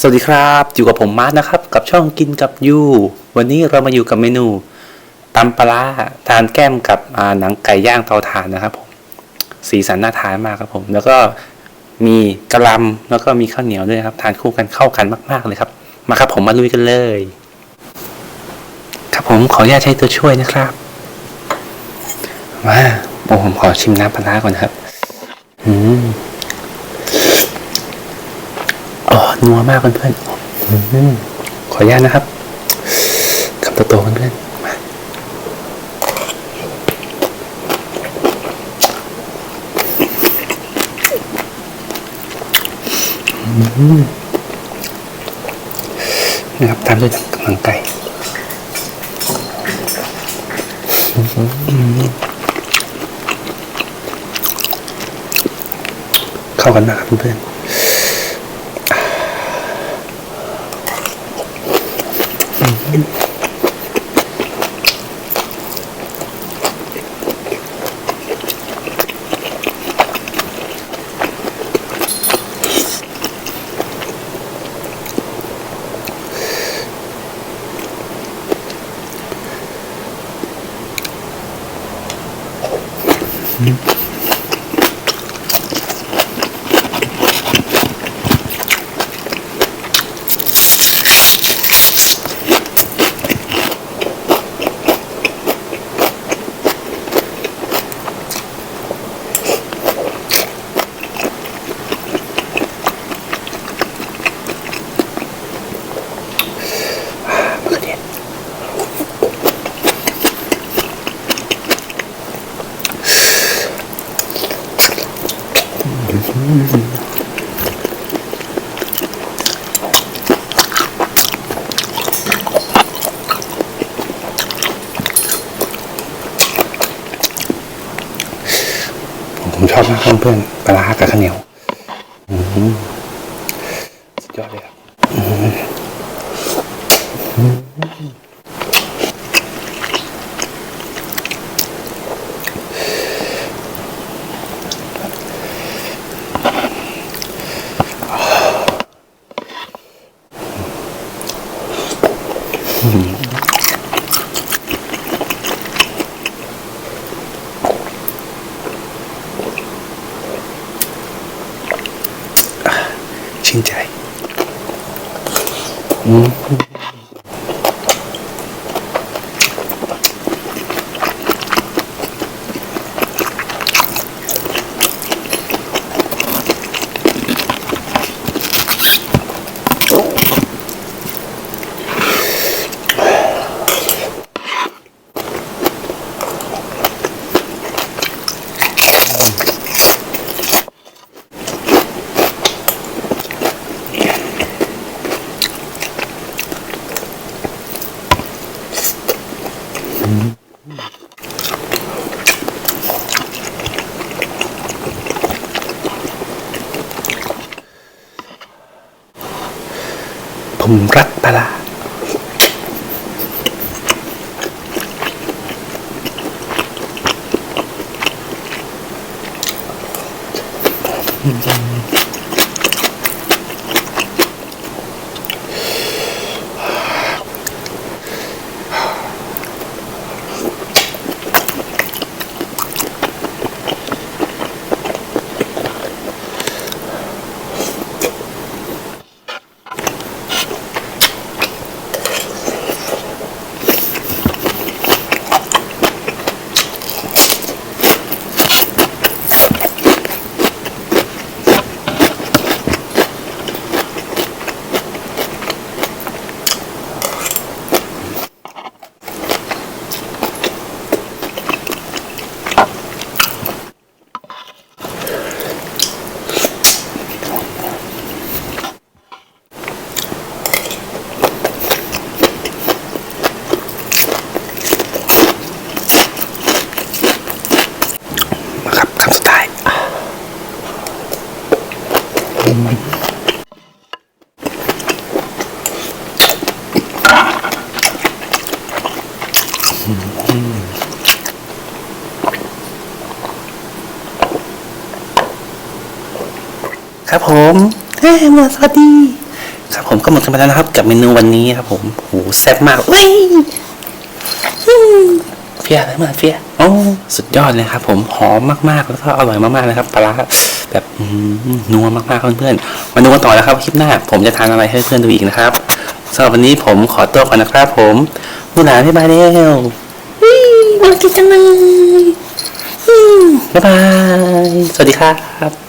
สวัสดีครับอยู่กับผมมาร์ทนะครับ กับช่องกินกับยูวันนี้เรามาอยู่กับเมนูตำปลาทานแก้มกับหนังไก่ย่างเตาถ่านนะครับผมสีสันน่าทานมากครับผม แล้วก็มีกระลำแล้วก็มีข้าวเหนียวด้วยครับ ทานคู่กันเข้ากันมาก ๆเลยครับ มาครับผมมาลุยกันเลย ครับผมขออนุญาตใช้ตัวช่วยนะครับมาโอ้ผมขอชิมน้ำปลาก่อนครับ อืม อ๋อ นัวมากเพื่อนๆอืมขออนุญาตนะครับกับโตๆเพื่อนๆมาอืมนะครับตามด้วยหนังไก่อืมเข้ากันมากครับเพื่อนๆ ม ผมชอบมากครับเพื่อนปลากับข้าวเหนียวอืมสุดยอดเลยครับ ชื่ ผมรักปลาอืม ครับผมเฮ้ยมาสวัสดี ครับผมก็หมดกันไปแล้วนะครับ กับเมนูวันนี้ครับ ผมโหแซ่บมากเว้ยอืมเฟียอะไรมาเฟียโอ้สุดยอดเลยครับ ผมหอมมากๆแล้วก็อร่อยมากๆนะครับปลาร้าแบบอืมนัวมากๆเพื่อนๆมาดูกันต่อนะครับคลิปหน้า ผมจะทานอะไรให้เพื่อนดูอีกนะครับสำหรับวันนี้ผมขอตัวก่อนนะครับ ผมมูหลานบ๊ายบายแล้ววิวมากินกันเลยอืมบ๊ายบาย สวัสดีครับ